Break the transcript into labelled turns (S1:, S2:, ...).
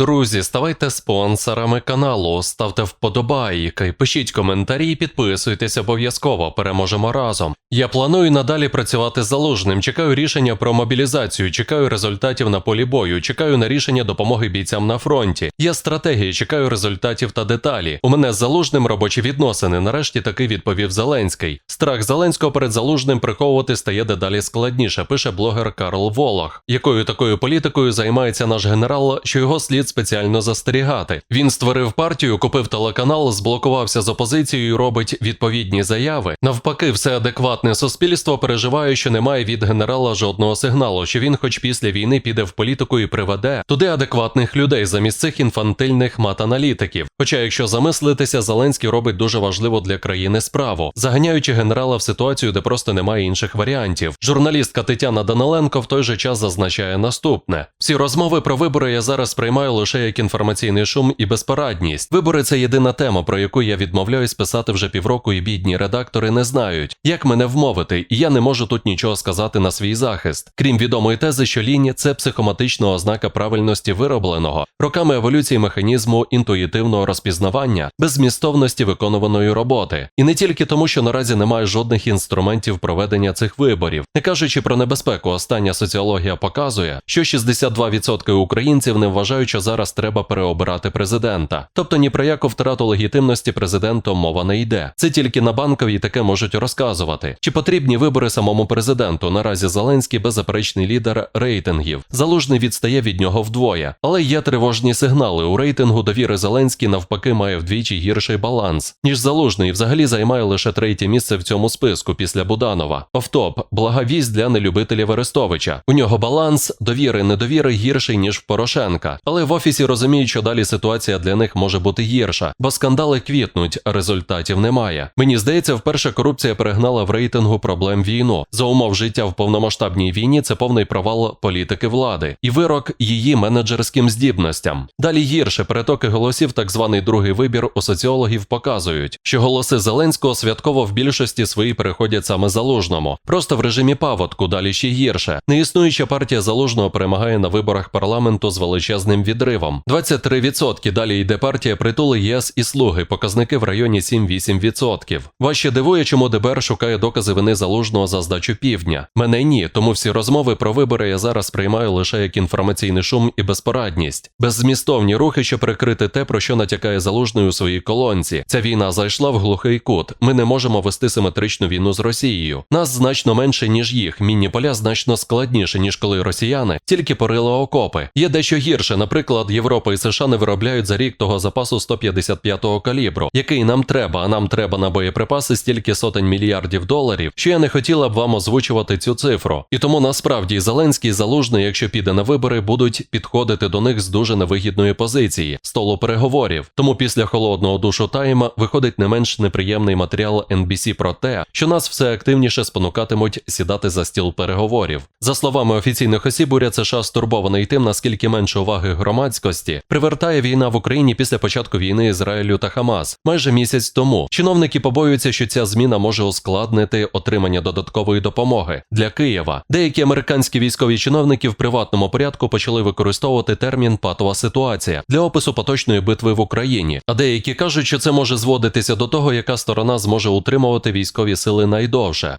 S1: Друзі, ставайте спонсорами каналу, ставте вподобайки, пишіть коментарі, підписуйтесь обов'язково. Переможемо разом. Я планую надалі працювати залужним. Чекаю рішення про мобілізацію, чекаю результатів на полі бою, чекаю на рішення допомоги бійцям на фронті. Є стратегії, чекаю результатів та деталі. У мене з залужним робочі відносини. Нарешті таки відповів Зеленський. Страх Зеленського перед залужним приховувати стає дедалі складніше. Пише блогер Карл Волох. Якою такою політикою займається наш генерал, що його слід спеціально застерігати. Він створив партію, купив телеканал, зблокувався з опозицією, робить відповідні заяви. Навпаки, все адекватне суспільство переживає, що немає від генерала жодного сигналу, що він, хоч після війни, піде в політику і приведе туди адекватних людей замість цих інфантильних мат-аналітиків. Хоча, якщо замислитися, Зеленський робить дуже важливу для країни справу, заганяючи генерала в ситуацію, де просто немає інших варіантів. Журналістка Тетяна Даниленко в той же час зазначає наступне: всі розмови про вибори я зараз сприймаю лише як інформаційний шум і безпорадність. Вибори це єдина тема, про яку я відмовляюсь писати вже півроку, і бідні редактори не знають, як мене вмовити, і я не можу тут нічого сказати на свій захист. Крім відомої тези, що лінія це психоматична ознака правильності виробленого, роками еволюції механізму інтуїтивного розпізнавання, беззмістовності виконуваної роботи. І не тільки тому, що наразі немає жодних інструментів проведення цих виборів, не кажучи про небезпеку, остання соціологія показує, що 62% українців не вважають, що зараз треба переобирати президента. Тобто ні про яку втрату легітимності президентом мова не йде. Це тільки на банковій таке можуть розказувати. Чи потрібні вибори самому президенту? Наразі Зеленський беззаперечний лідер рейтингів. Залужний відстає від нього вдвоє, але є тривожні сигнали. У рейтингу довіри Зеленський навпаки має вдвічі гірший баланс, ніж залужний. Взагалі займає лише третє місце в цьому списку після Буданова. Офтоп блага вість для нелюбителів Арестовича. У нього баланс довіри недовіри гірший ніж в Порошенка. Але в офісі розуміють, що далі ситуація для них може бути гірша, бо скандали квітнуть, результатів немає. Мені здається, вперше корупція перегнала в рейтингу проблем війну. За умов життя в повномасштабній війні це повний провал політики влади і вирок її менеджерським здібностям. Далі гірше перетоки голосів, так званий другий вибір у соціологів показують, що голоси Зеленського святково в більшості свої переходять саме залужному. Просто в режимі паводку далі ще гірше. Неіснуюча партія залужного перемагає на виборах парламенту з величезним відривом. 23% далі йде партія притули ЄС і слуги, показники в районі 7-8%. Вас ще дивує, чому ДБР шукає докази вини залужного за здачу півдня. Мене ні, тому всі розмови про вибори я зараз сприймаю лише як інформаційний шум і безпорадність, беззмістовні рухи, щоб прикрити те, про що натякає залужний у своїй колонці. Ця війна зайшла в глухий кут. Ми не можемо вести симетричну війну з Росією. Нас значно менше ніж їх. Мінні поля значно складніше ніж коли росіяни тільки порили окопи. Є дещо гірше. Наприклад, Європа і США не виробляють за рік того запасу 155-го калібру, який нам треба. А нам треба на боєприпаси стільки сотень мільярдів доларів, що я не хотіла б вам озвучувати цю цифру. І тому насправді Зеленський Залужний, якщо піде на вибори, будуть підходити до них з дуже невигідної позиції столу переговорів. Тому після холодного душу тайма виходить не менш неприємний матеріал NBC про те, що нас все активніше спонукатимуть сідати за стіл переговорів. За словами офіційних осіб, уряд США стурбований тим, наскільки менше уваги громадськості привертає війна в Україні після початку війни Ізраїлю та Хамас майже місяць тому. Чиновники побоюються, що ця зміна може ускладнити отримання додаткової допомоги для Києва. Деякі американські військові чиновники в приватному порядку почали використовувати термін патова ситуація для опису поточної битви в Україні. А деякі кажуть, що це може зводитися до того, яка сторона зможе утримувати військові сили найдовше.